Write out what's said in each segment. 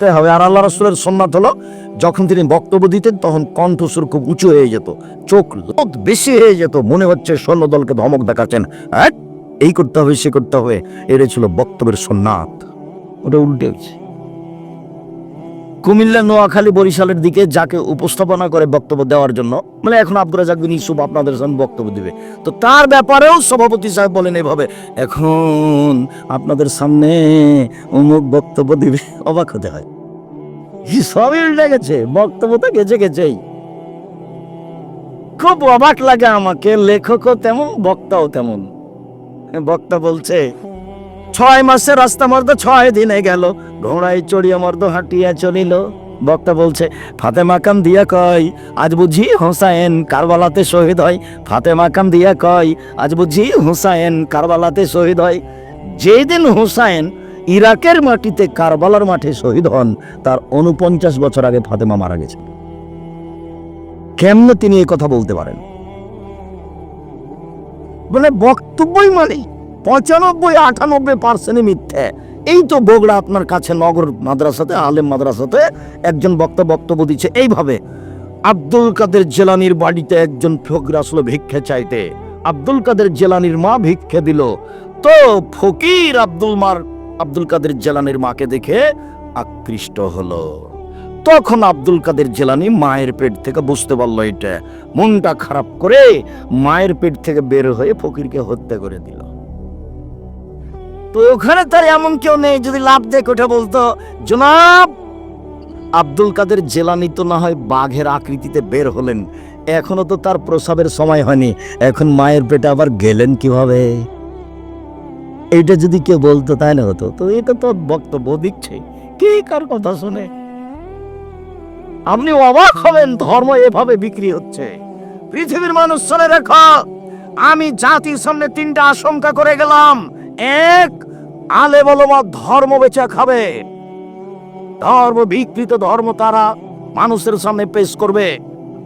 তাই হবে। আর আল্লাহ রসুলের সন্ন্যাত হলো, যখন তিনি বক্তব্য দিতেন, তখন কণ্ঠস্বর খুব উঁচু হয়ে যেত, চোখ লোক বেশি হয়ে যেত, মনে হচ্ছে সৈন্যদলকে ধমক দেখাচ্ছেন। এই করতে হবে, সে করতে হবে। এটা ছিল বক্তব্যের সন্ন্যাত ওটা উল্টে হয়েছে। কুমিল্লা, নোয়াখালী, বরিশালের দিকে যাকে উপস্থাপনা করে বক্তব্য দেওয়ার জন্য মানে এখন আব্দুল রাজাক বিন ইসুফ আপনাদের সামনে বক্তব্য দিবে। তো তার ব্যাপারেও সভাপতি সাহেব বলেন এভাবে। এখন আপনাদের সামনে অমুক বক্তব্য দিবে, অবাক হতে হয়। সবই উল্টে গেছে, বক্তব্য তো গেছে গেছেই। খুব অবাক লাগে আমাকে, লেখকও তেমন, বক্তাও তেমন। বক্তা বলছে ছয় মাসে রাস্তা মর্দ, ছয় দিনে গেল। ঘোড়ায় চড়িয়া মর্দ হাঁটিয়া চলিল। বক্তা বলছে, ফাতেমা কাম দিয়া কয়, আজ বুঝি হোসাইন কারবালাতে শহীদ হয়। ফাতেমা কাম দিয়া কয়, আজ বুঝি হোসাইন কারবালাতে শহীদ হয়। যেদিন হোসাইন ইরাকের মাটিতে কারবালার মাঠে শহীদ হন, তার উনপঞ্চাশ বছর আগে ফাতেমা মারা গেছে কেমনে তিনি এই কথা বলতে পারেন? বলে, বক্তব্যই মানে পঁচানব্বই, আটানব্বই পার্সেন্ট মিথ্যে। এই তো বগড়া আপনার কাছে নগর মাদ্রাসাতে, আলেম মাদ্রাসাতে একজন বক্তা বক্তব্য দিচ্ছে এইভাবে, আব্দুল কাদের জেলানির বাড়িতে একজন ফকির আসলো ভিক্ষে চাইতে। আব্দুল কাদের জেলানির মা ভিক্ষে দিল। তো ফকির আব্দুল মার, আব্দুল কাদের জেলানির মাকে দেখে আকৃষ্ট হলো। তখন আব্দুল কাদের জেলানি মায়ের পেট থেকে বুঝতে পারল এটা। মনটা খারাপ করে মায়ের পেট থেকে বের হয়ে ফকিরকে হত্যা করে দিল। তো ওখানে তার এমন কেউ নেই যদি লাভ দেখে ওঠে বলতো। জনাব, আব্দুল কাদের জেলানি তো না হয় বাঘের আকৃতিতে বের হলেন। এখনও তো তার প্রসাবের সময় হয়নি। এখন মায়ের পেটে আবার গেলেন কীভাবে? এটা যদি কেউ বলতো তাই না হতো। তো এটা তো বক্তব্য দিচ্ছে। কে কার কথা শুনে? আপনি অবাক হবেন, ধর্ম এভাবে বিক্রি হচ্ছে। পৃথিবীর মানুষ, শুনে রেখো। আমি জাতির সামনে তিনটা আশঙ্কা করে গেলাম। এক আলে বলমা ধর্ম বেচা খাবে। ধর্ম বিকৃত ধর্ম তারা মানুষের সামনে পেশ করবে।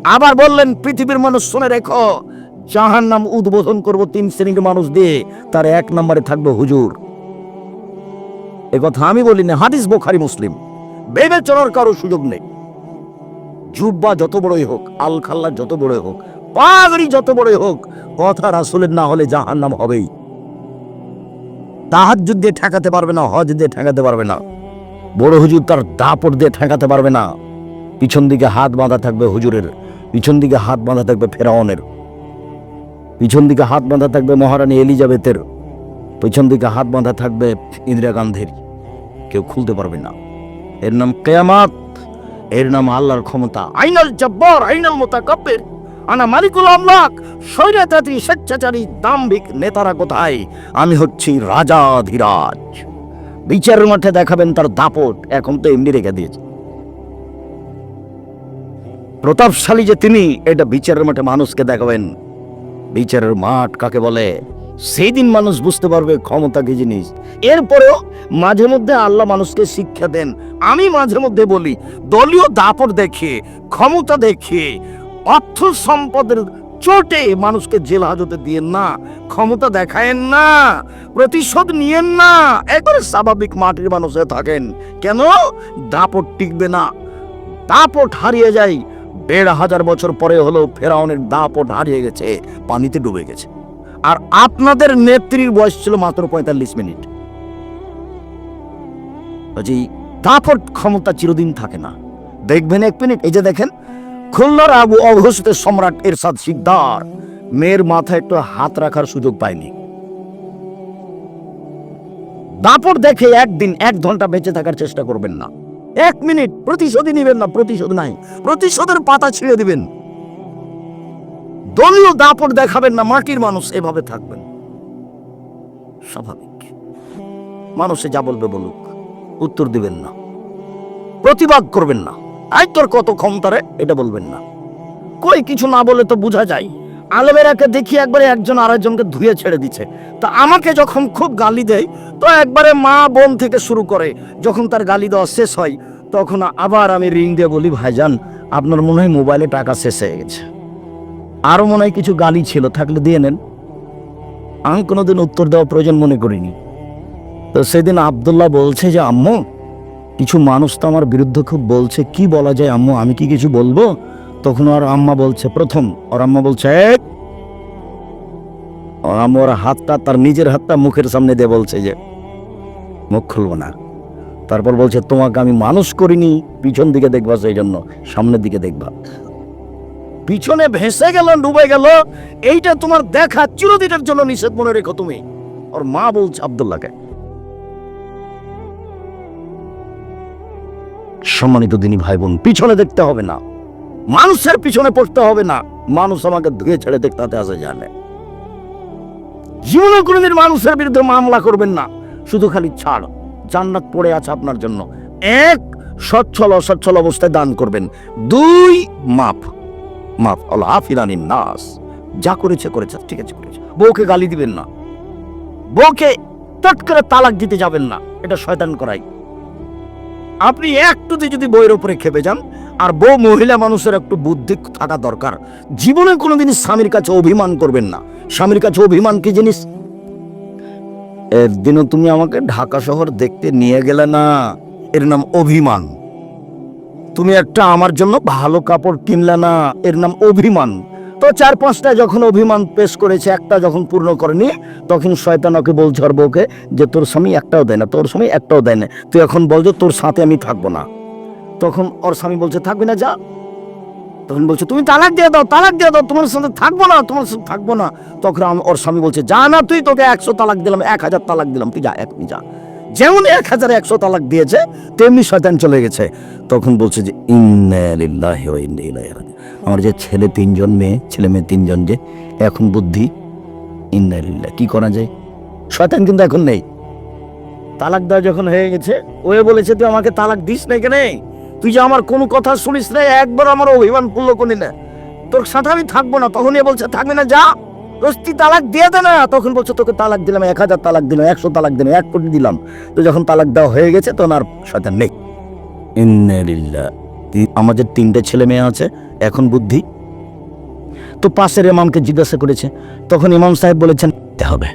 আবার বললেন, পৃথিবীর মানুষ শুনে রেখো জাহান নাম উদ্বোধন করব তিন শ্রেণির মানুষ দিয়ে, তার এক নম্বরে থাকবে হুজুর। এ কথা আমি বলি না, হাদিস বোখারি মুসলিম। বিবেচনার কারও সুযোগ নেই। জুব্বা যত বড়ই হোক আল খাল্লা যত বড়ই হোক, পাগড়ি যত বড়ই হোক, কথা রাসুলের না হলে জাহান নাম হবেই। তাহার দিয়ে ঠেকাতে পারবে না হজ দিয়ে ঠেকাতে পারবে না। বড় হুজুর তার দাপট দিয়ে ঠেকাতে পারবে না। পিছন দিকে হাত বাঁধা থাকবে হুজুরের, পিছন দিকে হাত বাঁধা থাকবে ফেরাউনের। পিছন দিকে হাত বাঁধা থাকবে মহারানী এলিজাবেথের। পিছন দিকে হাত বাঁধা থাকবে ইন্দিরা গান্ধীর। কেউ খুলতে পারবে না। এর নাম কেয়ামাত, এর নাম আল্লাহর ক্ষমতা। আইনাল জব্বর, আইনাল মোতাকাব্বির। আনা মালিকুল আমলাক, স্বৈরাচারী, স্বেচ্ছাচারী, দাম্ভিক নেতারা কোথায়? আমি হচ্ছি রাজা ধীরাজ। বিচারের মাঠে দেখাবেন তার দাপট, এখন তো এমনি রেখে দিয়েছে। প্রতাপশালী যে তিনি, এটা বিচারের মাঠে মানুষকে দেখাবেন। বিচারের মাঠ কাকে বলে? সেই দিন মানুষ বুঝতে পারবে ক্ষমতা কি জিনিস। এরপরেও মাঝে মধ্যে আল্লাহ মানুষকে শিক্ষা দেন। আমি মাঝে মধ্যে বলি, দলীয় দাপট দেখে ক্ষমতা দেখিয়ে অর্থ সম্পদের চোটে মানুষকে জেল হাজতে দিয়েন না, ক্ষমতা দেখায়েন না, প্রতিশোধ নিয়েন না, একবারে স্বাভাবিক মাটির মানুষ থাকেন। কেন? দাপট টিকবে না। দাপট হারিয়ে যায়, দেড় হাজার বছর পরে হলেও ফেরাউনের দাপট হারিয়ে গেছে, পানিতে ডুবে গেছে। আর আপনাদের নেত্রীর বয়স ছিল মাত্র পঁয়তাল্লিশ মিনিট। বলছি দাপট ক্ষমতা চিরদিন থাকে না। দেখবেন এক মিনিট, এই যে দেখেন খুলনার আবু অঘোষিত সম্রাট এরশাদ শিকদার। মেয়ের মাথায় একটু হাত রাখার সুযোগ পায়নি। দাপট দেখে একদিন এক ঘণ্টা বেঁচে থাকার চেষ্টা করবেন না। এক মিনিট প্রতিশোধই নেবেন না, প্রতিশোধ নাই। প্রতিশোধের পাতা ছিঁড়ে দিবেন। দলীয় দাপট দেখাবেন না, মাটির মানুষ এভাবে থাকবেন। স্বাভাবিক। মানুষে যা বলবে বলুক, উত্তর দিবেন না। প্রতিবাদ করবেন না। আই তোর কত ক্ষমতারে এটা বলবেন না। কই কিছু না বলে তো বোঝা যায়। আলমেরাকে দেখি একবারে একজন আরেকজনকে ধুয়ে ছেড়ে দিচ্ছে তা আমাকে যখন খুব গালি দেয়, তো একবারে মা বোন থেকে শুরু করে, যখন তার গালি দেওয়া শেষ হয়, তখন আবার আমি রিং দিয়ে বলি ভাইজান আপনার মনে হয় মোবাইলে টাকা শেষ হয়ে গেছে। আরও মনে হয় কিছু গালি ছিল, থাকলে দিয়ে নেন। আমি কোনোদিন উত্তর দেওয়া প্রয়োজন মনে করিনি। তো সেদিন আবদুল্লাহ বলছে যে, আম্মু কিছু মানুষ তো আমার বিরুদ্ধে খুব বলছে, কি বলা যায় আম্মু? আমি কি কিছু বলব? তখন আর আম্মা বলছে, প্রথম। ওর আম্মা বলছে! ওর আম্মা হাতটা তার নিজের হাতটা মুখের সামনে দিয়ে বলছে যে, মুখ খুলবো না। তারপর বলছে, তোমাকে আমি মানুষ করিনি, পিছন দিকে দেখবা সেই জন্য, সামনের দিকে দেখবা। পিছনে ভেসে গেল, ডুবে গেল, এইটা তোমার দেখা চিরদিনের জন্য নিষেধ মনে রেখো তুমি। ওর মা বলছে আবদুল্লাহকে সম্মানিত দিনী ভাই বোন পিছনে দেখতে হবে না। মানুষের পিছনে পড়তে হবে না। মানুষ আমাকে ধুয়ে ছেড়ে দেখতে আসে জানে। জীবনে কোনোদিন মানুষের বিরুদ্ধে মামলা করবেন না। শুধু খালি ছাড়। জান্নাত পড়ে আছে আপনার জন্য। এক, সচ্ছল, অসচ্ছল অবস্থায় দান করবেন। দুই মাপ মাপ আল আফিরানি নাস। যা করেছে করেছে। ঠিক আছে, করেছে। বউকে গালি দিবেন না। বউকে তট তালাক দিতে যাবেন না। এটা শয়তান করাই। আপনি একটুতে যদি বইয়ের উপরে খেপে যান, আর বউ মহিলা মানুষের একটু বুদ্ধি থাকা দরকার। জীবনে কোনোদিন স্বামীর কাছে অভিমান করবেন না। স্বামীর কাছে অভিমান কি জিনিস? একদিনও তুমি আমাকে ঢাকা শহর দেখতে নিয়ে গেলে না। এর নাম অভিমান। তুমি একটা আমার জন্য ভালো কাপড় কিনলে না। এর নাম অভিমান। তো চার পাঁচটা যখন অভিমান পেশ করেছে, একটা যখন পূর্ণ করেনি, তখন শয়তান ওকে বলছে ওর বউকে যে তোর স্বামী একটাও দেয় না, তোর স্বামী একটাও দেয় না। তুই এখন বল যে তোর সাথে আমি থাকব না। তখন ওর স্বামী বলছে, থাকবি না, যা। তখন বলছে, তুমি তালাক দিয়ে দাও, তালাক দিয়ে দাও, তোমার সাথে থাকব না, তোমার সাথে থাকব না। তখন ওর স্বামী বলছে, যা না তুই, তোকে একশো তালাক দিলাম, এক হাজার তালাক দিলাম, তুই যা এখনই যা। যেমন এক হাজার একশো তালাক দিয়েছে, তেমনি শয়তান চলে গেছে। তখন বলছে যে, ইন্না লিল্লাহি ওয়া ইন্না ইলাইহি রাজিউন। আমার যে ছেলে তিনজন মেয়ে, ছেলে মেয়ে তিনজন যে, এখন বুদ্ধি। ইন্না লিল্লাহ, কি করা যায়? শয়তান কিন্তু এখন নেই। তালাক দেওয়া যখন হয়ে গেছে, ওয়ে বলেছে, তুই আমাকে তালাক দিস না কেন? তুই যে আমার কোনো কথা শুনিস না একবার আমার অভিমান পূর্ণ করি না। তোর সাথে আমি থাকব না। তখন এ বলছে, থাকবে না, যা। রস্তি তালাক দিয়ে দে না। তখন বলছে তোকে তালাক দিলাম এক হাজার তালাক দিলাম একশো তালাক দিলাম এক কোটি দিলাম। তো যখন তালাক দেওয়া হয়ে গেছে তখন আর সাথে নেই। ইন্নালিল্লাহ আমাদের তিনটে ছেলে মেয়ে আছে এখন বুদ্ধি। তো পাশের ইমামকে জিজ্ঞাসা করেছে। তখন ইমাম সাহেব বলেছেন হবে।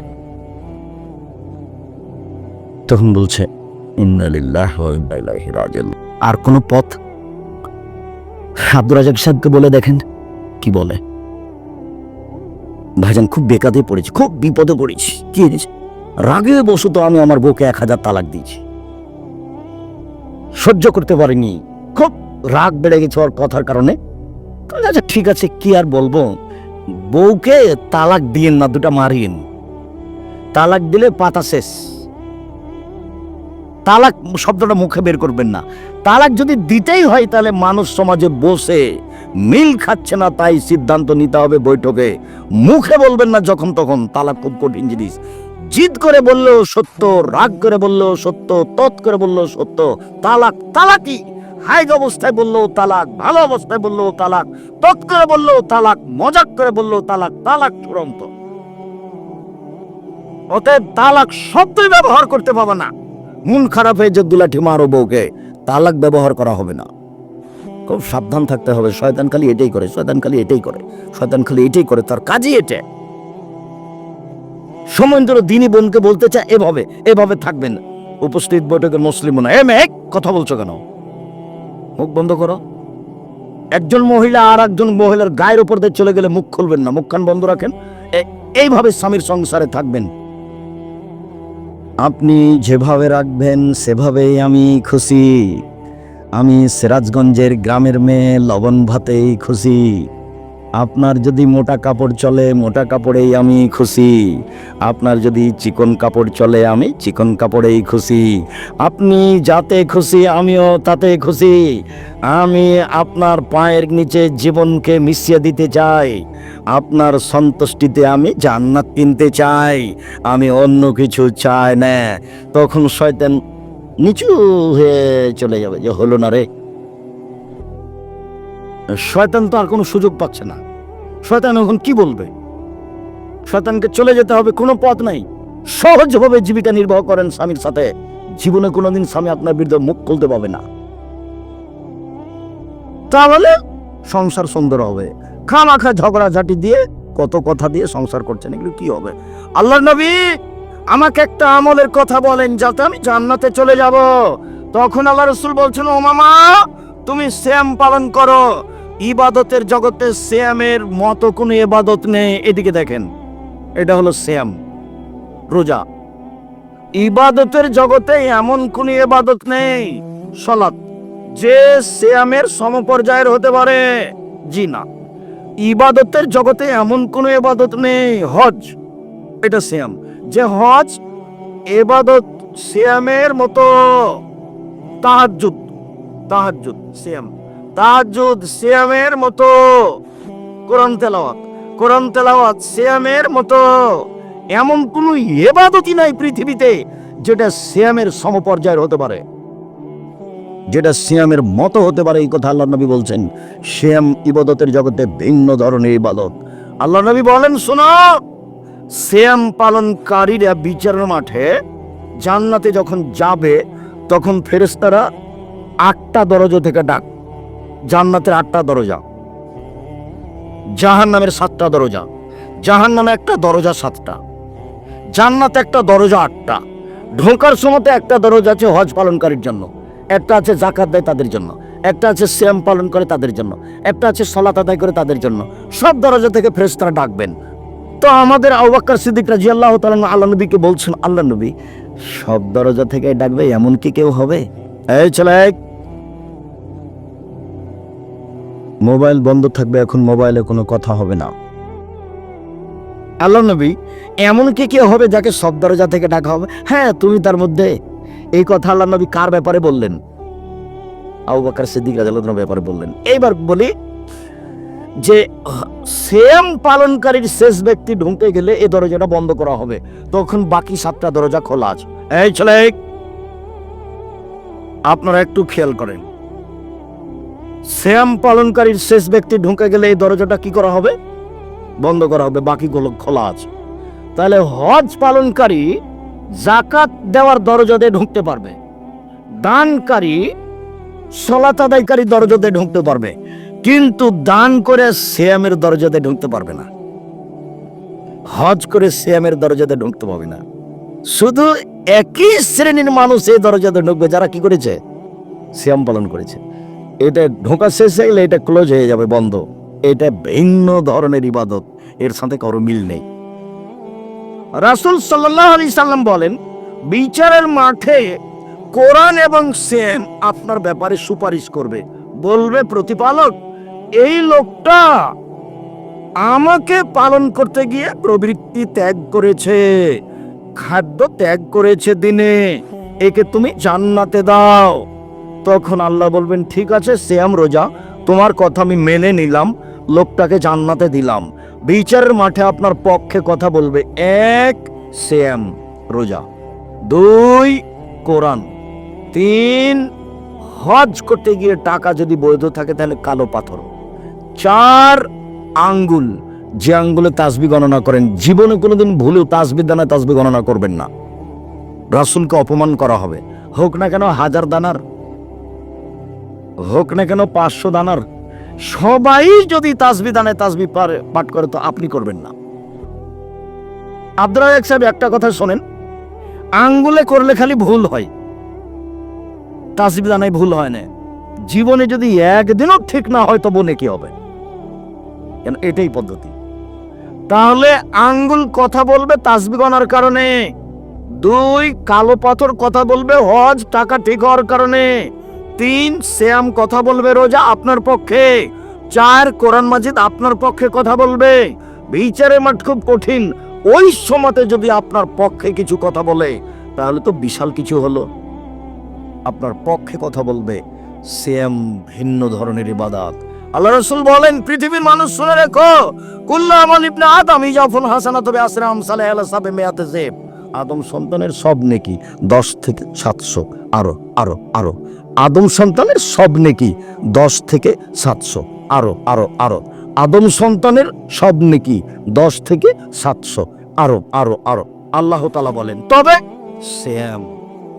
তখন বলছে ইন্নালিল্লাহ আর কোনো পথ? আব্দুর রাজাক সাহেবকে বলে দেখেন কি বলে? ভাইজান, খুব বেকাতে পড়েছি, খুব বিপদে পড়েছি। কি হয়েছে? রাগে বসত আমি আমার বউকে এক হাজার তালাক দিয়েছি। সহ্য করতে পারিনি। খুব রাগ বেড়ে গেছে ওর কথার কারণে। আচ্ছা ঠিক আছে, কি আর বলব? বউকে তালাক দিয়েন না, দুটা মারিয়েন। তালাক দিলে পাতা শেষ। তালাক শব্দটা মুখে বের করবেন না। তালাক যদি দিতেই হয়, তাহলে মানুষ সমাজে বসে মিল খাচ্ছে না, তাই সিদ্ধান্ত নিতে হবে বৈঠকে। মুখে বলবেন না যখন তখন, তালাক খুব কঠিন জিনিস। জিদ করে বললেও সত্য, রাগ করে বললেও সত্য, তৎ করে বললেও সত্য, তালাক তালাকই। হাইগ অবস্থায় বললেও তালাক, ভালো অবস্থায় বললেও তালাক, তৎ করে বললেও তালাক, মজাক করে বললেও তালাক তালাক চূড়ান্ত। অতএব তালাক শব্দই ব্যবহার করতে পাবে না। মন খারাপ হয়ে যে দুলাঠি মারো বউকে, তালাক ব্যবহার করা হবে না। খুব সাবধান থাকতে হবে। শয়তান খালি এটাই করে, শয়তান খালি এটাই করে, শয়তান খালি এটাই করে, তার কাজই এটা সময়েন্দ্র দিনী বোনকে বলতে চায়, এভাবে এভাবে থাকবেন উপস্থিত বৈঠকের মুসলিম না এ মেয়ে, কথা বলছো কেন? মুখ বন্ধ করো। একজন মহিলা আর একজন মহিলার গায়ের উপর দিয়ে চলে গেলে মুখ খুলবেন না, মুখখান বন্ধ রাখেন। এইভাবে স্বামীর সংসারে থাকবেন। আপনি যেভাবে রাখবেন, সেভাবেই আমি খুশি। আমি সিরাজগঞ্জের গ্রামের মেয়ে লবণ ভাতেই খুশি। আপনার যদি মোটা কাপড় চলে, মোটা কাপড়েই আমি খুশি। আপনার যদি চিকন কাপড় চলে, আমি চিকন কাপড়েই খুশি। আপনি যাতে খুশি, আমিও তাতে খুশি। আমি আপনার পায়ের নিচে জীবনকে মিশিয়ে দিতে চাই। আপনার সন্তুষ্টিতে আমি জান্নাত কিনতে চাই। আমি অন্য কিছু চাই না। তখন শয়তান নিচু হয়ে চলে যাবে, যে হলো না রে। শয়তান তো আর কোনো সুযোগ পাচ্ছে না। শয়তান এখন কি বলবে? শয়তানকে চলে যেতে হবে, কোনো পথ নাই। সহজভাবে জীবিকা নির্বাহ করেন স্বামীর সাথে। জীবনে কোনোদিন স্বামী আপনার বিরুদ্ধে মুখ খুলতে পাবে না। তাহলে সংসার সুন্দর হবে। খামাখা ঝগড়াঝাটি দিয়ে কত কথা দিয়ে সংসার করছেন, এগুলো কি হবে? আল্লাহ নবী আমাকে একটা আমলের কথা বলেন, যাতে আমি জান্নাতে চলে যাব। তখন আল্লাহ রসুল বলছেন, ও মামা, তুমি শ্যাম পালন করো। ইবাদতের জগতে শ্যামের মতো কোনো ইবাদত নেই। এদিকে দেখেন, এটা হলো শ্যাম, রোজা। ইবাদতের জগতে এমন কোন ইবাদত নেই, সলাৎ। যে শ্যামের সমপর্যায়ের হতে পারে, জি না। ইবাদতের জগতে এমন কোন ইবাদত নেই, হজ, এটা শ্যাম। যে হজ, এবাদত শ্যামের মতো তাহাজ্জুদ তাহাজ্জুদ শ্যাম তাহাজ্জুদ শ্যামের মতো কোরআন তেলাওয়াত কোরআন তেলাওয়াত শ্যামের মতো এমন কোনো এবাদতই নাই পৃথিবীতে যেটা শ্যামের সমপর্যায়ের হতে পারে। যেটা শ্যামের মতো হতে পারে এই কথা আল্লাহ নবী বলছেন শ্যাম ইবাদতের জগতে ভিন্ন ধরনের ইবাদত। আল্লাহ নবী বলেন, শোনো শ্যাম পালনকারীরা বিচারের মাঠে জান্নাতে যখন যাবে, তখন ফেরেশতারা আটটা দরজা থেকে ডাক, জান্নাতের আটটা দরজা জাহান নামের সাতটা দরজা জাহান নামে একটা দরজা সাতটা, জান্নাতে একটা দরজা আটটা, ঢোকার সময়তে একটা দরজা আছে হজ পালনকারীর জন্য, একটা আছে জাকাত দেয় তাদের জন্য, একটা আছে শ্যাম পালন করে তাদের জন্য, একটা আছে সলাত আদায় করে তাদের জন্য, সব দরজা থেকে ফেরেশতারা ডাকবেন। তো আমাদের আউবাক্কর সিদ্দিক রাজি আল্লাহ তাআলা আল্লাহ নবীকে বলছেন আল্লাহ নবী, সব দরজা থেকে ডাকবে এমন কি কেউ হবে? এই ছেলে, মোবাইল বন্ধ থাকবে, এখন মোবাইলে কোনো কথা হবে না। আল্লাহ নবী এমন কি কেউ হবে যাকে সব দরজা থেকে ডাকা হবে? হ্যাঁ তুমি তার মধ্যে। এই কথা আল্লাহ নবী কার ব্যাপারে বললেন? আবু বাকর সিদ্দিক রাজাল্লাহ ব্যাপারে বললেন। এইবার বলি যে সেম পালনকারীর শেষ ব্যক্তি ঢুকতে গেলে এই দরজাটা বন্ধ করা হবে। তখন বাকি সাতটা দরজা খোলা আছে। এই ছেলে, আপনারা একটু খেয়াল করেন। শ্যাম পালনকারীর শেষ ব্যক্তি ঢুকে গেলে এই দরজাটা কি করা হবে? বন্ধ করা হবে বাকিগুলো খোলা আছে। তাহলে হজ পালনকারী জাকাত দেওয়ার দরজা দিয়ে ঢুকতে পারবে। দানকারী, সলাত আদায়কারী দরজা দিয়ে ঢুকতে পারবে। কিন্তু দান করে শ্যামের দরজাতে ঢুকতে পারবে না। হজ করে শ্যামের দরজাতে ঢুকতে পারবে না। শুধু একই শ্রেণির মানুষ এই দরজাতে ঢুকবে, যারা কি করেছে? শ্যাম পালন করেছে। এটা ঢোকা শেষ হয়ে গেলে এটা ক্লোজ হয়ে যাবে, বন্ধ। এটা ভিন্ন ধরনের ইবাদত। এর সাথে কারও মিল নেই। রাসুল সাল্লাহ সাল্লাম বলেন, বিচারের মাঠে কোরআন এবং সেন আপনার ব্যাপারে সুপারিশ করবে। বলবে প্রতিপালক এই লোকটা আমাকে পালন করতে গিয়ে প্রবৃত্তি ত্যাগ করেছে, খাদ্য ত্যাগ করেছে দিনে। একে তুমি জান্নাতে দাও। তখন আল্লাহ বলবেন, ঠিক আছে শ্যাম রোজা, তোমার কথা আমি মেনে নিলাম, লোকটাকে জান্নাতে দিলাম। বিচারের মাঠে আপনার পক্ষে কথা বলবে, এক শ্যাম রোজা, দুই কোরআন, তিন হজ করতে গিয়ে টাকা যদি বৈধ থাকে, তাহলে কালো পাথর। চার আঙ্গুল। যে আঙ্গুলে তাসবি গণনা করেন, জীবনে কোনোদিন ভুলেও তাসবি দানা, তাসবি গণনা করবেন না। রাসুলকে অপমান করা হবে। হোক না কেন হাজার দানার, হোক না কেন পাঁচশো দানার, সবাই যদি তাসবি দানে তাসবি পাঠ করে, তো আপনি করবেন না। আব্দুল সাহেব একটা কথা শোনেন, আঙ্গুলে করলে খালি ভুল হয়। তাসবি দানায় ভুল হয় না। জীবনে যদি একদিনও ঠিক না হয়, তবু কি হবে। কেন? এটাই পদ্ধতি। তাহলে আঙ্গুল কথা বলবে তাসবি গণার কারণে, দুই কালো পাথর কথা বলবে হজ, টাকা ঠিক হওয়ার কারণে, তিন শ্যাম কথা বলবে রোজা আপনার পক্ষে, চার কোরআন মাজিদ আপনার পক্ষে কথা বলবে। বিচারে মাঠ খুব কঠিন, ওই সময়তে যদি আপনার পক্ষে কিছু কথা বলে, তাহলে তো বিশাল কিছু হলো। আপনার পক্ষে কথা বলবে, শ্যাম ভিন্ন ধরনের ইবাদাত। আল্লাহ রসুল বলেন, পৃথিবীর মানুষ শুনে রেখো, কুল্লা আমল ইবনে আদম, ইজাফুল হাসানা তবে আসরাম সালে আলা সাবে মেয়াতে জেব। আদম সন্তানের সব নেকি দশ থেকে সাতশো, আরও আরও আরও। আদম সন্তানের সব নেকি দশ থেকে সাতশো, আরও আরও আরও। আদম সন্তানের সব নেকি দশ থেকে সাতশো, আরও আরও আরও। আল্লাহ তালা বলেন, তবে শ্যাম,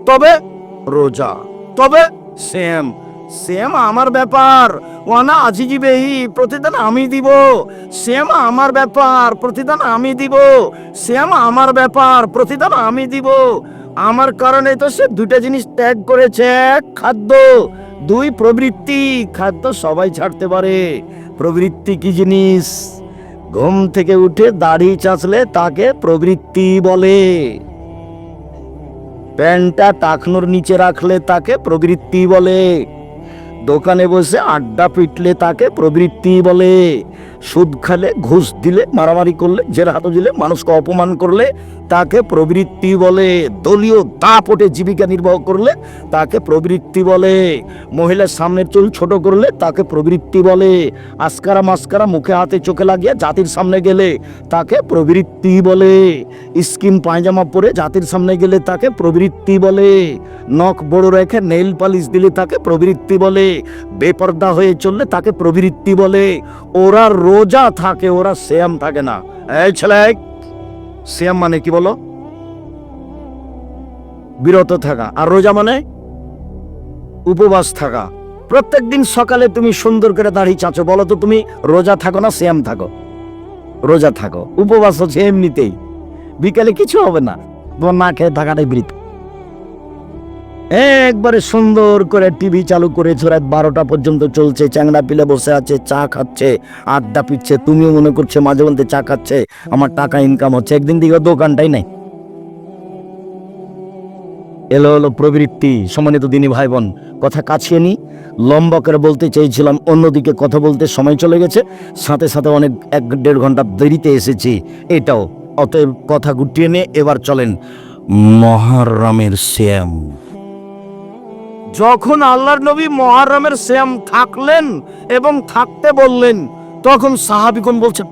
তবে রোজা, তবে শ্যাম শ্যাম আমার ব্যাপার। ওয়ানা আজিজি বেহি প্রতিদান আমি দিব। সেম আমার ব্যাপার, প্রতিদান আমি দিব। সেম আমার ব্যাপার, প্রতিদান আমি দিব। আমার কারণে তো সে দুটা জিনিস ত্যাগ করেছে খাদ্য, দুই প্রবৃত্তি। খাদ্য সবাই ছাড়তে পারে। প্রবৃত্তি কি জিনিস? ঘুম থেকে উঠে দাড়ি চাচলে তাকে প্রবৃত্তি বলে। প্যান্টটা টাকনোর নিচে রাখলে তাকে প্রবৃত্তি বলে। দোকানে বসে আড্ডা পিটলে তাকে প্রবৃত্তি বলে। সুদ খালে, ঘুষ দিলে, মারামারি করলে জের হাতে দিলে, মানুষকে অপমান করলে, তাকে প্রবৃত্তি বলে, দলীয় দাপটে জীবিকা নির্বাহ করলে, তাকে প্রবৃত্তি বলে, মহিলার সামনের চুল ছোট করলে, তাকে প্রবৃত্তি বলে, আস্কারা মাস্কারা মুখে হাতে চোখে লাগিয়ে জাতির সামনে গেলে, তাকে প্রবৃত্তি বলে স্কিন পায়জামা পরে জাতির সামনে গেলে তাকে প্রবৃত্তি বলে, নখ বড় রেখে নেইল পালিশ দিলে তাকে প্রবৃত্তি বলে বেপর্দা হয়ে চললে তাকে প্রবৃত্তি বলে। ওরা রোজা থাকে, ওরা শ্যাম থাকে না। এই ছেলে শ্যাম মানে কি বলো? বিরত থাকা। আর রোজা মানে? উপবাস থাকা। প্রত্যেক দিন সকালে তুমি সুন্দর করে দাঁড়িয়ে চাচো। বলো তো, তুমি রোজা থাকো না শ্যাম থাকো? রোজা থাকো। উপবাস হচ্ছে এমনিতেই। বিকালে কিছু হবে না। তোমার না খেয়ে থাকাটাই বৃত্ত একবারে সুন্দর করে টিভি চালু করেছে, রাত বারোটা পর্যন্ত চলছে, চ্যাংড়া পিলে বসে আছে, চা খাচ্ছে, আড্ডা পিচ্ছে, তুমিও মনে করছে মাঝে মধ্যে চা খাচ্ছে, আমার টাকা ইনকাম হচ্ছে, একদিন দিকে দোকানটাই নাই। এলো হলো প্রবৃত্তি, সম্মানিত দিনী ভাই বোন কথা কাছিয়ে নি, লম্বা করে বলতে চেয়েছিলাম, অন্যদিকে কথা বলতে সময় চলে গেছে, সাথে সাথে অনেক এক দেড় ঘণ্টা দেরিতে এসেছি, এটাও, অতএব কথা গুটিয়ে নিয়ে এবার চলেন মহারামের শ্যাম। যখন আল্লাহর নবী মহারমের শ্যাম থাকলেন এবং থাকতে বললেন, তখন সাহাবিগণ বলছেন,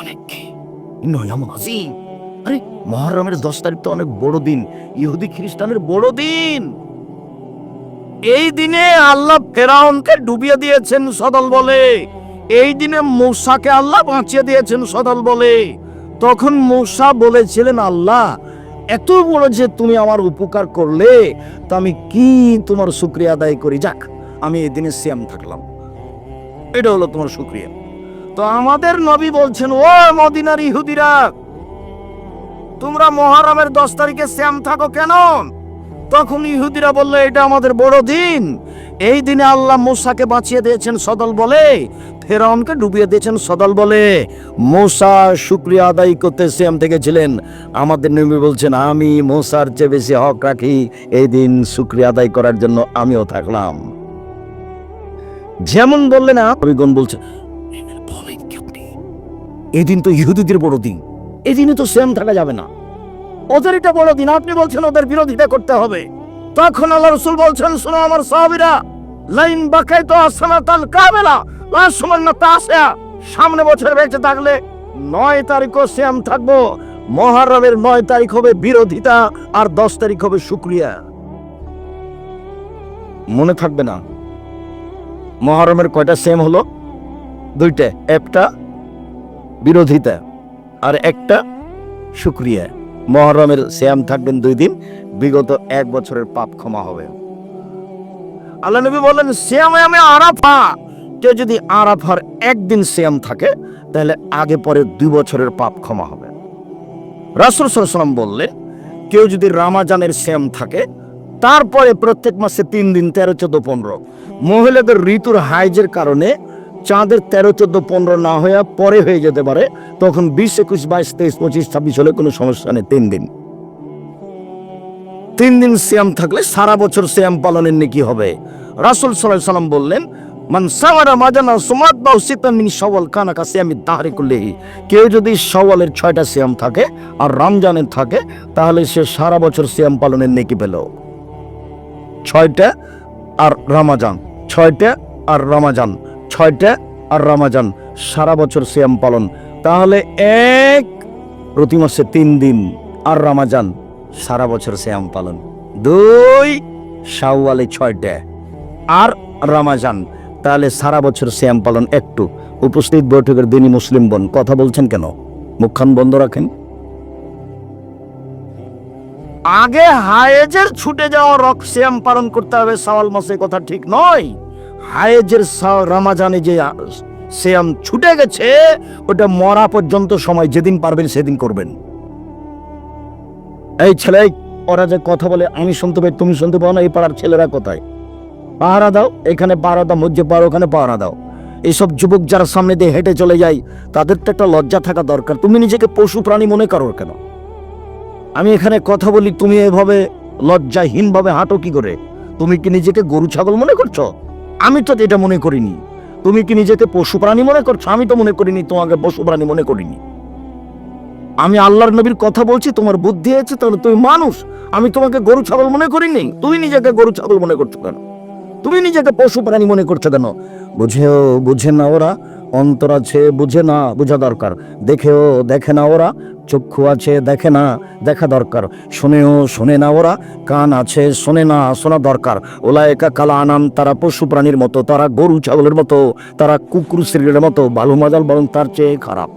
অনেক আরে, মহরমের দশ তারিখ তো অনেক বড় দিন, ইহুদি খ্রিস্টানের বড় দিন। এই দিনে আল্লাহ ফেরাউনকে ডুবিয়ে দিয়েছেন, সদল বলে। এই দিনে মূসাকে আল্লাহ বাঁচিয়ে দিয়েছেন, সদল বলে। তখন মূসা বলেছিলেন, আল্লাহ এত বড় যে তুমি আমার উপকার করলে, তা আমি কি তোমার শুক্রিয়া আদায় করি? যাক, আমি এই দিনে শ্যাম থাকলাম। এটা হলো তোমার শুক্রিয়া। তো আমাদের নবী বলছেন, ও মদিনার ইহুদিরা, তোমরা মহারামের দশ তারিখে শ্যাম থাকো কেন? তখন ইহুদিরা বলল, এটা আমাদের বড় দিন এই দিনে আল্লাহ মুসাকে বাঁচিয়ে দিয়েছেন সদল বলে। ফেরাউনকে ডুবিয়ে দিয়েছেন সদল বলে। মোসা শুক্রিয়া আদায় করতে শ্যাম থেকে ছিলেন। আমাদের নবী বলছেন, আমি মোসার চেয়ে বেশি হক রাখি, এই দিন শুক্রিয়া আদায় করার জন্য আমিও থাকলাম। যেমন বললেন নবীগণ বলছে বলেন কি আপনি? এই দিন তো ইহুদিদের বড় দিন, এই দিনে তো সেম থাকা যাবে না। ওদের এটা বড় দিন, আপনি বলছেন ওদের বিরোধিতা করতে হবে। তখন আল্লাহ রসুল বলছেন, শোনো আমার সাহাবিরা, লাইন বাকাই তো আসানা তাল কাবেলা সামনে বছর বেঁচে থাকলে নয় তারিখও শ্যাম থাকব। মহারমের নয় তারিখ হবে বিরোধিতা আর দশ তারিখ হবে শুক্রিয়া। মনে থাকবে না। মহরমের কয়টা সেম হলো? দুইটা, একটা বিরোধিতা আর একটা শুক্রিয়া। মহরমের শ্যাম থাকবেন দুই দিন, বিগত এক বছরের পাপ ক্ষমা হবে। আল্লাহ নবী বলেন শ্যামে আমি আরাফা কেউ যদি আরাফার একদিন শ্যাম থাকে, তাহলে আগে পরে দুই বছরের পাপ ক্ষমা হবে। রাসুল সাল্লাম বললে, কেউ যদি রামাজানের শ্যাম থাকে, তারপরে প্রত্যেক মাসে তিন দিন, তেরো, চোদ্দ, পনেরো। মহিলাদের ঋতুর হাইজের কারণে চাঁদের তেরো, চোদ্দ, পনেরো না হয়ে পরে হয়ে যেতে পারে, তখন বিশ, একুশ, বাইশ, তেইশ, পঁচিশ, ছাব্বিশ হলে কোনো সমস্যা নেই, তিন দিন। তিন দিন শ্যাম থাকলে সারা বছর শ্যাম পালনের নাকি হবে। রাসুল সাল্লাহ সাল্লাম বললেন কেউ যদি সওয়ালের ছয়টা শ্যাম থাকে আর রমজানের থাকে তাহলে সে সারা বছর শ্যাম পালনের নেকি পেল ছয়টা আর রমাজান ছয়টা আর রমাজান ছয়টা আর রমাজান সারা বছর শ্যাম পালন তাহলে এক প্রতি মাসে তিন দিন আর রমাজান সারা বছর শ্যাম পালন দুই শাওয়ালে ছয়টা আর রমাজান তাহলে সারা বছর শ্যাম পালন একটু। উপস্থিত বৈঠকের দিনই মুসলিম বোন, কথা বলছেন কেন? মুখখান বন্ধ রাখেন। আগে হায়েজের ছুটে যাওয়া রক শ্যাম পালন করতে হবে, সাওয়াল মাসে কথা ঠিক নয়। হায়েজের রামাজানে যে শ্যাম ছুটে গেছে, ওটা মরা পর্যন্ত সময় যেদিন পারবেন সেদিন করবেন। এই ছেলে, ওরা যে কথা বলে, আমি শুনতে পাই, তুমি শুনতে পাও না, এই পাড়ার ছেলেরা কোথায়? পাহারা দাও, এখানে পাহারা দাও মধ্যে পাহাড় ওখানে পাহারা দাও। এইসব যুবক যারা সামনে দিয়ে হেঁটে চলে যায়, তাদের তো একটা লজ্জা থাকা দরকার। তুমি নিজেকে পশু প্রাণী মনে করো কেন? আমি এখানে কথা বলি, তুমি এভাবে লজ্জাহীনভাবে হাঁটো কি করে? তুমি কি নিজেকে গরু, ছাগল মনে করছ? আমি তো এটা মনে করিনি। তুমি কি নিজেকে পশু প্রাণী মনে করছ? আমি তো মনে করিনি, তোমাকে পশু প্রাণী মনে করিনি। আমি আল্লাহর নবীর কথা বলছি, তোমার বুদ্ধি আছে, তাহলে তুমি মানুষ। আমি তোমাকে গরু, ছাগল মনে করিনি। তুমি নিজেকে গরু, ছাগল মনে করছ কেন? তুমি নিজেকে পশু প্রাণী মনে করছ কেন? বুঝেও বুঝে না ওরা, অন্তর আছে বুঝে না বোঝা দরকার। দেখেও দেখে না ওরা, চক্ষু আছে দেখে না দেখা দরকার। শুনেও শোনে না ওরা, কান আছে শোনে না শোনা দরকার। ওলা একা কালা আনাম তারা পশু প্রাণীর মতো, তারা গরু ছাগলের মতো, তারা কুকুর শ্রীর মতো, বালু মাজাল বরং তার চেয়ে খারাপ।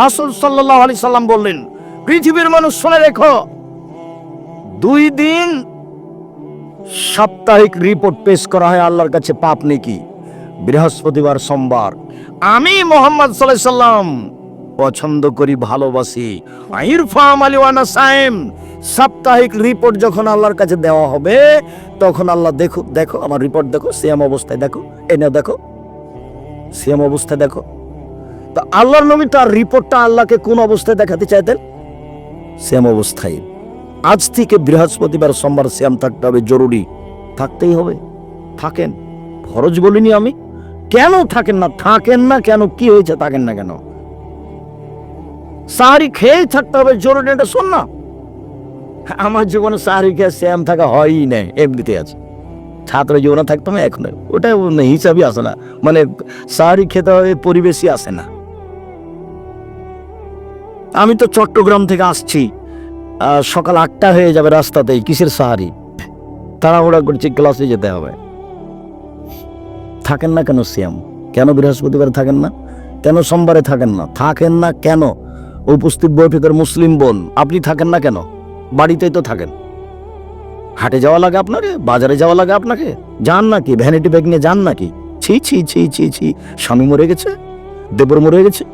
রাসুল সাল্লাহ আলি সাল্লাম বললেন, পৃথিবীর মানুষ শুনে রেখো, দুই দিন সাপ্তাহিক রিপোর্ট পেশ করা হয় আল্লাহর কাছে পাপ নেকি? বৃহস্পতিবার সোমবার। আমি মোহাম্মদ সাল্লাহ সাল্লাম পছন্দ করি, ভালোবাসি। ইরফাম আলী ওয়ানা সাইম, সাপ্তাহিক রিপোর্ট যখন আল্লাহর কাছে দেওয়া হবে, তখন আল্লাহ দেখো দেখো, আমার রিপোর্ট দেখো সেম অবস্থায় দেখো এনে দেখো সেম অবস্থায় দেখো। তো আল্লাহর নবী তার রিপোর্টটা আল্লাহকে কোন অবস্থায় দেখাতে চাইতেন? সেম অবস্থায়। আজ থেকে বৃহস্পতিবার সোমবার শ্যাম থাকতে হবে, জরুরি। থাকতেই হবে। থাকেন। ফরজ বলিনি আমি। কেন থাকেন না? থাকেন না কেন? কি হয়েছে? থাকেন না কেন? সাহারি খেয়ে থাকতে হবে, জরুরি এটা শোন না। আমার জীবনে সাহারি খেয়ে শ্যাম থাকা হয়ই না এমনিতে আছে। ছাত্র জীবনে থাকতাম এখন ওটা হিসাবই আসে না। মানে সাহারি খেতে হবে, পরিবেশই আসে না। আমি তো চট্টগ্রাম থেকে আসছি। সকাল আটটা হয়ে যাবে রাস্তাতেই, কিসের সাহারি? তাড়াহুড়া করছি, ক্লাসে যেতে হবে। থাকেন না কেন সিয়াম? কেন বৃহস্পতিবার থাকেন না? কেন সোমবারে থাকেন না? থাকেন না কেন? উপস্থিত বৈঠকের মুসলিম বোন, আপনি থাকেন না কেন? বাড়িতেই তো থাকেন। হাটে যাওয়া লাগে আপনাকে? বাজারে যাওয়া লাগে আপনাকে? যান নাকি? ভ্যানিটি ব্যাগ নিয়ে যান নাকি? ছি ছি ছি ছি ছি। স্বামী মরে গেছে? দেবর মরে গেছে?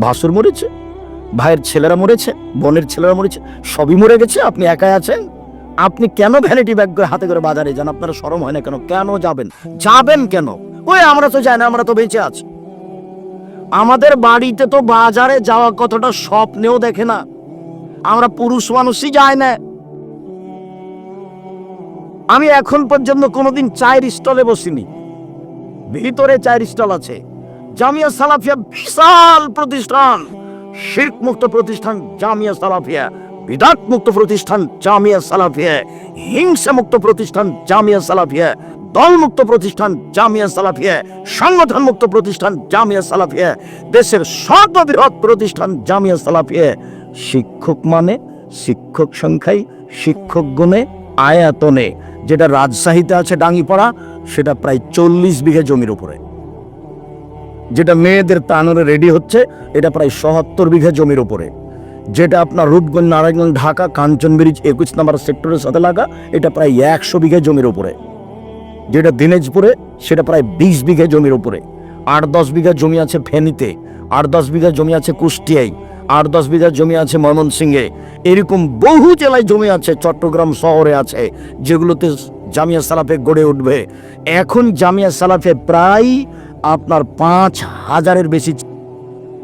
ভাসুর মরেছে? ভাইয়ের ছেলেরা মরেছে, বোনের ছেলেরা মরেছে, সবই মরে গেছে, আপনি একাই আছেন? আপনি কেন ভ্যানিটি ব্যাগ করে হাতে করে বাজারে যান আপনার সরম হয় না কেন? কেন যাবেন? যাবেন কেন? ওই আমরা তো যাই না, আমরা তো বেঁচে আছি। আমাদের বাড়িতে তো বাজারে যাওয়া কতটা স্বপ্নেও দেখে না। আমরা পুরুষ মানুষই যায় না। আমি এখন পর্যন্ত কোনোদিন চায়ের স্টলে বসিনি। ভিতরে চায়ের স্টল আছে। জামিয়া সালাফিয়া বিশাল প্রতিষ্ঠান। শির্ক মুক্ত প্রতিষ্ঠান জামিয়া সালাফিয়া বিদাত মুক্ত প্রতিষ্ঠান জামিয়া সালাফিয়া হিংসা মুক্ত প্রতিষ্ঠান জামিয়া সালাফিয়া দল মুক্ত প্রতিষ্ঠান জামিয়া সালাফিয়া সংগঠন মুক্ত প্রতিষ্ঠান জামিয়া সালাফিয়া, দেশের সর্ববৃহৎ প্রতিষ্ঠান জামিয়া সালাফিয়া। শিক্ষক মানে শিক্ষক সংখ্যায় শিক্ষক গুণে, আয়াতনে। যেটা রাজশাহীতে আছে ডাঙ্গিপাড়া সেটা প্রায় চল্লিশ বিঘা জমির উপরে। যেটা মেয়েদের তানরে রেডি হচ্ছে, এটা প্রায় সহাত্তর বিঘা জমির ওপরে যেটা আপনার রূপগঞ্জ, নারায়ণগঞ্জ, ঢাকা, কাঞ্চন ব্রিজ, একুশ নম্বর সেক্টরের সাথে লাগা, এটা প্রায় একশো বিঘা জমির ওপরে যেটা দিনাজপুরে, সেটা প্রায় বিশ বিঘা জমির ওপরে আট দশ বিঘা জমি আছে ফেনীতে আট দশ বিঘা জমি আছে কুষ্টিয়ায় আট দশ বিঘা জমি আছে ময়মনসিংহে। এরকম বহু জেলায় জমি আছে, চট্টগ্রাম শহরে আছে, যেগুলোতে জামিয়া সালাফে গড়ে উঠবে। এখন জামিয়া সালাফে প্রায় আপনার পাঁচ হাজারের বেশি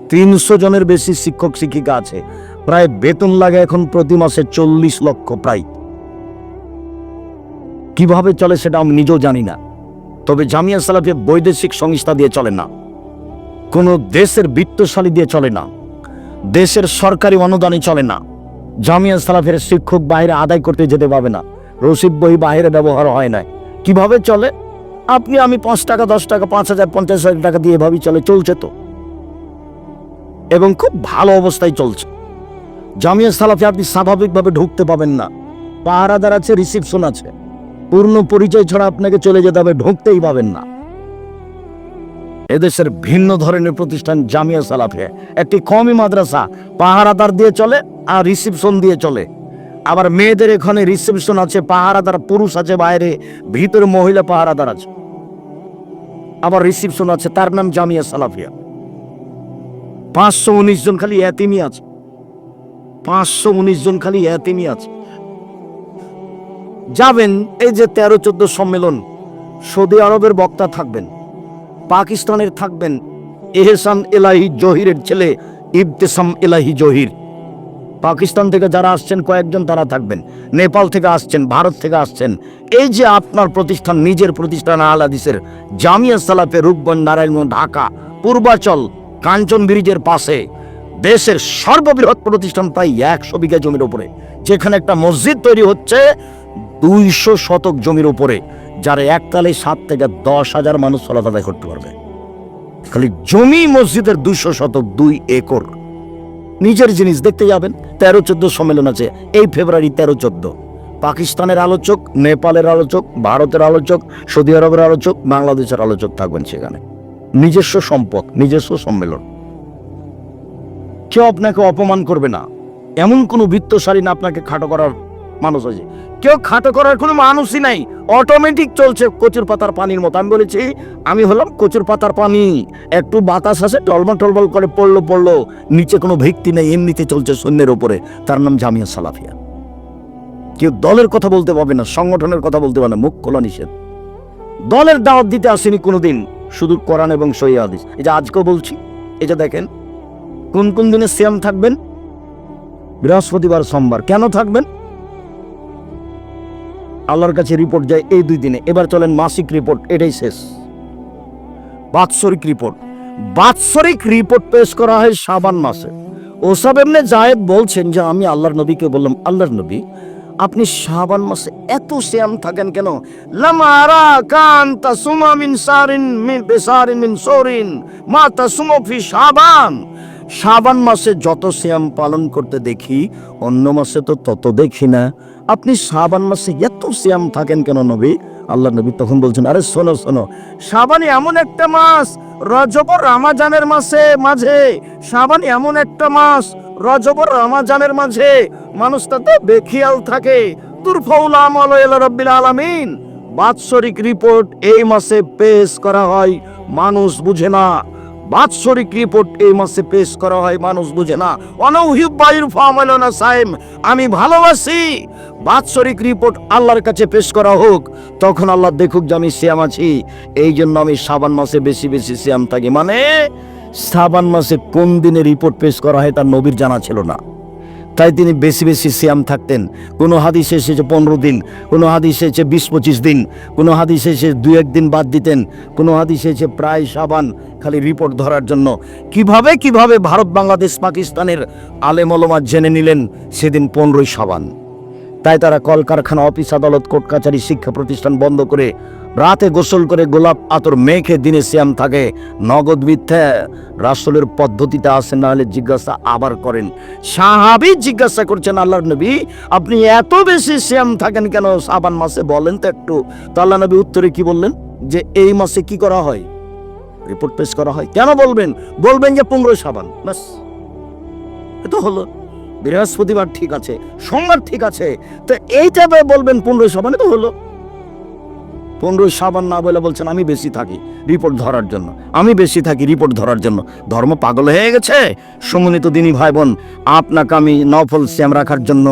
তিনশো জনের বেশি শিক্ষক শিক্ষিকা আছে। প্রায় বেতন লাগে এখন প্রতি মাসে চল্লিশ লক্ষ প্রায়। কীভাবে চলে সেটা আমি নিজেও জানি না। তবে জামিয়া সালাফে বৈদেশিক সংস্থা দিয়ে চলে না। কোনো দেশের বিত্তশালী দিয়ে চলে না। দেশের সরকারি অনুদানে চলে না। জামিয়া সালাফের শিক্ষক বাইরে আদায় করতে যেতে পাবে না। রসিদ বই বাইরে ব্যবহার হয় না কীভাবে চলে? আপনি আমি পাঁচ টাকা, দশ টাকা, পাঁচ হাজার, পঞ্চাশ হাজার টাকা দিয়ে এভাবেই চলে, চলছে তো। এবং খুব ভালো অবস্থায় চলছে। জামিয়া সালাফে আপনি স্বাভাবিকভাবে ঢুকতে পাবেন না। পাহারাদার আছে, রিসিপশন আছে। পূর্ণ পরিচয় ছাড়া আপনাকে চলে যেতে হবে, ঢুকতেই পাবেন না। এদেশের ভিন্ন ধরনের প্রতিষ্ঠান জামিয়া সালাফে। একটি কমই মাদ্রাসা, পাহারাদার দিয়ে চলে আর রিসিপশন দিয়ে চলে। আবার মেয়েদের এখানে রিসেপশন আছে, পাহারাদার পুরুষ আছে বাইরে, ভিতরে মহিলা পাহারাদার আছে। আবার রিসিপশন আছে, তার নাম জামিয়া সালাফিয়া। পাঁচশো উনিশ জন খালি এতিমি আছে। পাঁচশো উনিশ জন খালি এতিমি আছে। যাবেন, এই যে তেরো চোদ্দ সম্মেলন, সৌদি আরবের বক্তা থাকবেন, পাকিস্তানের থাকবেন, এহসান এলাহি জহিরের ছেলে, ইবতেসাম এলাহি জহির। পাকিস্তান থেকে যারা আসছেন, কয়েকজন তারা থাকবেন। নেপাল থেকে আসছেন, ভারত থেকে আসছেন। এই যে আপনার প্রতিষ্ঠান, নিজের প্রতিষ্ঠান আলাদিসের জামিয়া সালাফে রূপগঞ্জ, নারায়ণগঞ্জ, ঢাকা, পূর্বাচল, কাঞ্চন ব্রিজের পাশে, দেশের সর্ববৃহৎ প্রতিষ্ঠান প্রায় একশো বিঘা জমির উপরে, যেখানে একটা মসজিদ তৈরি হচ্ছে দুইশো শতক জমির উপরে, যার একতালে সাত থেকে দশ হাজার মানুষ চলাত করতে পারবে। খালি জমি মসজিদের দুইশো শতক, দুই একর। নিজের জিনিস দেখতে যাবেন। তেরো চোদ্দ সম্মেলন আছে। এই ফেব্রুয়ারি তেরো চোদ্দ। পাকিস্তানের আলোচক, নেপালের আলোচক, ভারতের আলোচক, সৌদি আরবের আলোচক, বাংলাদেশের আলোচক থাকবেন সেখানে। নিজস্ব সম্পদ, নিজস্ব সম্মেলন। কেউ আপনাকে অপমান করবে না। এমন কোনো বৃত্তশালী না আপনাকে খাটো করার মানুষ আছে। কেউ খাটো করার কোনো মানুষই নাই। অটোমেটিক চলছে কচুর পাতার পানির মতো। আমি বলেছি, আমি হলাম কচুর পাতার পানি। একটু বাতাস আসে, টলমল টলমল করে পড়ল পড়ল। নিচে কোনো ভিত্তি নেই, এমনিতে চলছে সৈন্যের ওপরে তার নাম জামিয়া সালাফিয়া। কেউ দলের কথা বলতে পারবে না, সংগঠনের কথা বলতে পারবে না, মুখ খোলা নিষেধ। দলের দাওয়াত দিতে আসেনি কোনোদিন, শুধু কোরআন এবং সহি হাদিস। এই যে আজকেও বলছি, এই যে দেখেন, কোন কোন দিনে সিয়াম থাকবেন? বৃহস্পতিবার, সোমবার। কেন থাকবেন? আল্লাহর কাছে রিপোর্ট যায় এই দুই দিনে। এবার চলেন মাসিক রিপোর্ট এটাই শেষ। বাৎসরিক রিপোর্ট বাৎসরিক রিপোর্ট পেশ করা হয় সাবান মাসে। ওসাব এমনি জায়েদ বলছেন যে, আমি আল্লাহর নবীকে বললাম, আল্লাহর নবী, আপনি শাবান মাসে এত শ্যাম থাকেন কেন? লামারা কান তাসুমা মিন সারিন মিন বেসারিন মিন সরিন। মা তাসুমা ফি শাবান। শাবান মাসে যত শ্যাম পালন করতে দেখি, অন্য মাসে তো তত দেখি না। আপনি শাবান মাসে এত শ্যাম থাকেন কেন নবী? আল্লাহ নবী তখন বলছেন, আরে শোনো শোনো, শাবান এমন একটা মাস, রজব রামাজানের মাসে, মাঝে, শাবান এমন একটা মাস, রজব রামাজানের মাঝে, মানুষ তাতে বেখিয়াল থাকে। তুরফাউল আমল ইলা রাব্বিল আলামিন। বাৎসরিক রিপোর্ট এই মাসে পেশ করা হয়, মানুষ বুঝে না। বাৎসরিক রিপোর্ট এই মাসে পেশ করা হয়, মানুষ বুঝে না। অনৌহিবায়ুর ফামালনা সাইম আমি ভালোবাসি। বাৎসরিক রিপোর্ট আল্লাহর কাছে পেশ করা হোক, তখন আল্লাহ দেখুক যে আমি শ্যাম আছি। এই জন্য আমি সাবান মাসে বেশি বেশি শ্যাম থাকি। মানে সাবান মাসে কোন দিনে রিপোর্ট পেশ করা হয়, তার নবীর জানা ছিল না। তাই তিনি বেশি বেশি সিয়াম থাকতেন। কোনো হাদিসে এসেছে পনেরো দিন, কোনো হাদিসে এসেছে বিশ পঁচিশ দিন, কোনো হাদিসে এসে দু একদিন বাদ দিতেন, কোনো হাদিসে এসে প্রায় সাবান খালি রিপোর্ট ধরার জন্য। কীভাবে কীভাবে ভারত, বাংলাদেশ, পাকিস্তানের আলেমলমা জেনে নিলেন সেদিন পনেরোই সাবান? তাই তারা কলকারখানা, অফিস আদালত, কোর্ট কাছারি শিক্ষা প্রতিষ্ঠান বন্ধ করে রাতে গোসল করে গোলাপ আতর মেখে দিনে শ্যাম থাকে। নগদ মিথ্যা রাসলের পদ্ধতিতে আসেন না হলে জিজ্ঞাসা আবার করেন। সাহাবি জিজ্ঞাসা করছেন, আল্লাহর নবী, আপনি এত বেশি শ্যাম থাকেন কেন সাবান মাসে? বলেন তো একটু। তো আল্লাহ নবী উত্তরে কি বললেন? যে এই মাসে কি করা হয়? রিপোর্ট পেশ করা হয়। কেন বলবেন? বলবেন যে পনেরো সাবান। ব্যাস। এ তো হলো। বৃহস্পতিবার ঠিক আছে, সোমবার ঠিক আছে। তো এইটা বলবেন পনেরোই সাবানে তো হলো। পনেরোই সাবান না বলে বলছেন, আমি বেশি থাকি রিপোর্ট ধরার জন্য। আমি বেশি থাকি রিপোর্ট ধরার জন্য। ধর্ম পাগল হয়ে গেছে? সমন্বিত দিনী ভাই বোন আপনাকে আমি নফল শ্যাম রাখার জন্য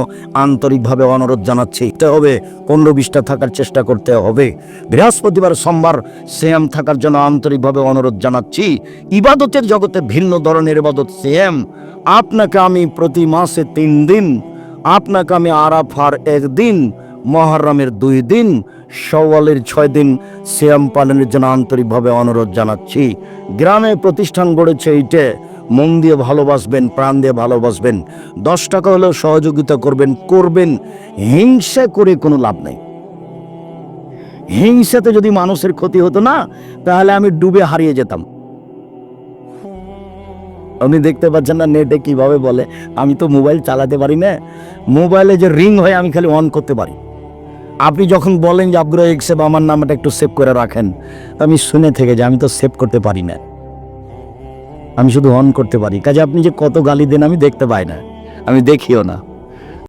আন্তরিকভাবে অনুরোধ জানাচ্ছি। হবে, পনেরো বিশটা থাকার চেষ্টা করতে হবে। বৃহস্পতিবার, সোমবার শ্যাম থাকার জন্য আন্তরিকভাবে অনুরোধ জানাচ্ছি। ইবাদতের জগতে ভিন্ন ধরনের ইবাদত শ্যাম। আপনাকে আমি প্রতি মাসে তিন দিন, আপনাকে আমি আরাফার একদিন, মহরমের দুই দিন সওয়ালের ছয় দিন শ্যাম পালনের জন্য আন্তরিকভাবে অনুরোধ জানাচ্ছি। গ্রামে প্রতিষ্ঠান গড়েছে এইটে মন দিয়ে ভালোবাসবেন, প্রাণ দিয়ে ভালোবাসবেন। দশ টাকা হলেও সহযোগিতা করবেন করবেন। হিংসা করে কোনো লাভ নেই। হিংসাতে যদি মানুষের ক্ষতি হতো না, তাহলে আমি ডুবে হারিয়ে যেতাম। আপনি দেখতে পাচ্ছেন না, নেটে কীভাবে বলে? আমি তো মোবাইল চালাতে পারি না। মোবাইলে যে রিং হয়, আমি খালি অন করতে পারি। আপনি যখন বলেন যে আগ্রহ সেভ আমার নামটা একটু সেভ করে রাখেন, আমি শুনে থেকে যে আমি তো সেভ করতে পারি না। আমি শুধু অন করতে পারি। কাজে আপনি যে কত গালি দেন, আমি দেখতে পাই না। আমি দেখিও না।